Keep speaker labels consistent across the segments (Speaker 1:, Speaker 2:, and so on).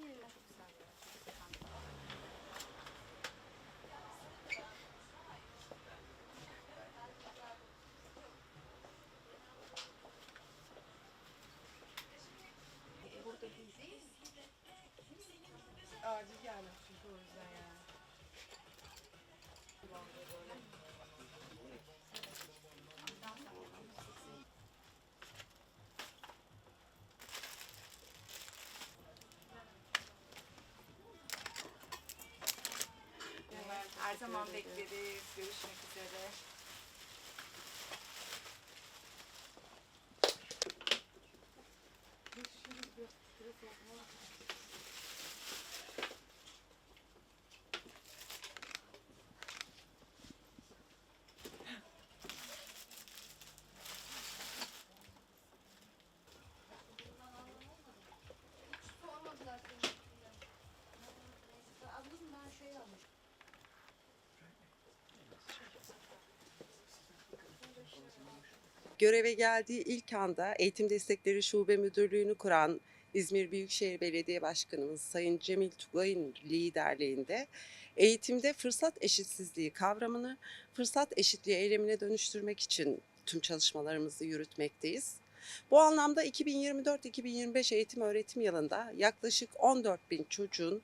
Speaker 1: you. Zaman
Speaker 2: ederim.
Speaker 1: bekleriz. Görüşmek üzere.
Speaker 2: Göreve geldiği ilk anda Eğitim Destekleri Şube Müdürlüğü'nü kuran İzmir Büyükşehir Belediye Başkanımız Sayın Cemil Tugay'ın liderliğinde eğitimde fırsat eşitsizliği kavramını fırsat eşitliği eylemine dönüştürmek için tüm çalışmalarımızı yürütmekteyiz. Bu anlamda 2024-2025 eğitim öğretim yılında yaklaşık 14 bin çocuğun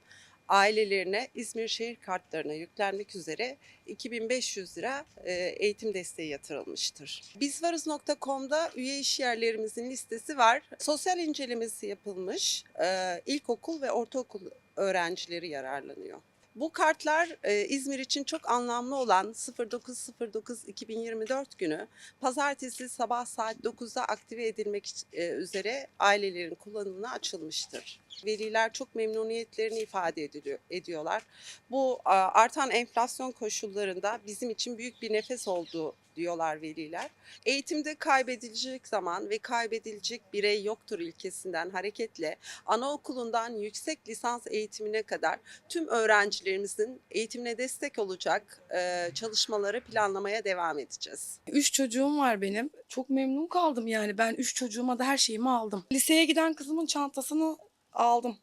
Speaker 2: ailelerine İzmir şehir kartlarına yüklenmek üzere 2500 lira e, eğitim desteği yatırılmıştır. Bizvarız.com'da üye iş yerlerimizin listesi var. Sosyal incelemesi yapılmış. E, ilkokul ve ortaokul öğrencileri yararlanıyor. Bu kartlar e, İzmir için çok anlamlı olan 09.09.2024 günü pazartesi sabah saat 9'da aktive edilmek üzere ailelerin kullanımına açılmıştır. Veliler çok memnuniyetlerini ifade ediliyor, ediyorlar. Bu artan enflasyon koşullarında bizim için büyük bir nefes oldu diyorlar veliler. Eğitimde kaybedilecek zaman ve kaybedilecek birey yoktur ilkesinden hareketle anaokulundan yüksek lisans eğitimine kadar tüm öğrencilerimizin eğitimine destek olacak e, çalışmaları planlamaya devam edeceğiz.
Speaker 3: Üç çocuğum var benim. Çok memnun kaldım yani. Ben üç çocuğuma da her şeyimi aldım. Liseye giden kızımın çantasını aldım.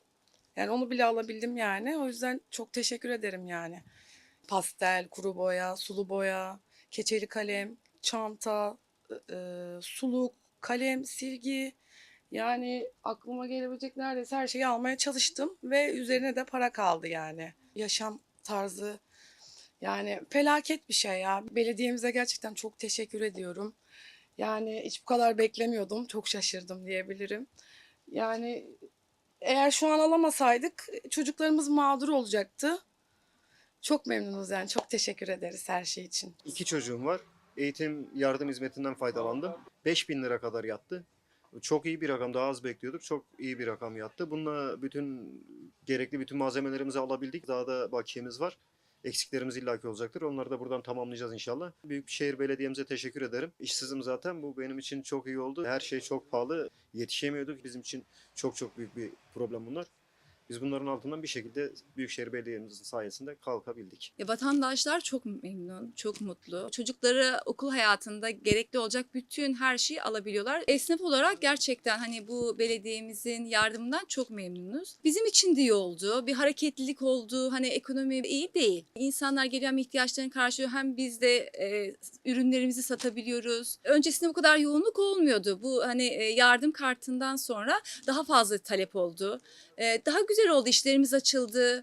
Speaker 3: Yani onu bile alabildim yani. O yüzden çok teşekkür ederim yani. Pastel, kuru boya, sulu boya, keçeli kalem, çanta, e, suluk, kalem, silgi. Yani aklıma gelebilecek neredeyse her şeyi almaya çalıştım ve üzerine de para kaldı yani. Yaşam tarzı yani felaket bir şey ya. Belediyemize gerçekten çok teşekkür ediyorum. Yani hiç bu kadar beklemiyordum. Çok şaşırdım diyebilirim. Yani eğer şu an alamasaydık çocuklarımız mağdur olacaktı. Çok memnunuz yani. Çok teşekkür ederiz her şey için.
Speaker 4: İki çocuğum var. Eğitim yardım hizmetinden faydalandım. 5000 lira kadar yattı. Çok iyi bir rakam. Daha az bekliyorduk. Çok iyi bir rakam yattı. Bununla bütün gerekli bütün malzemelerimizi alabildik. Daha da bakiyemiz var. Eksiklerimiz illaki olacaktır. Onları da buradan tamamlayacağız inşallah. Büyükşehir Belediye'mize teşekkür ederim. İşsizim zaten. Bu benim için çok iyi oldu. Her şey çok pahalı. Yetişemiyorduk. Bizim için çok çok büyük bir problem bunlar. Biz bunların altından bir şekilde Büyükşehir Belediye'mizin sayesinde kalkabildik.
Speaker 5: Ya vatandaşlar çok memnun, çok mutlu. Çocukları okul hayatında gerekli olacak bütün her şeyi alabiliyorlar. Esnaf olarak gerçekten hani bu belediyemizin yardımından çok memnunuz. Bizim için de iyi oldu. Bir hareketlilik oldu. Hani ekonomi iyi değil. İnsanlar geliyor hem ihtiyaçlarını karşılıyor hem biz de e, ürünlerimizi satabiliyoruz. Öncesinde bu kadar yoğunluk olmuyordu. Bu hani e, yardım kartından sonra daha fazla talep oldu. E, daha güzel oldu. işlerimiz açıldı.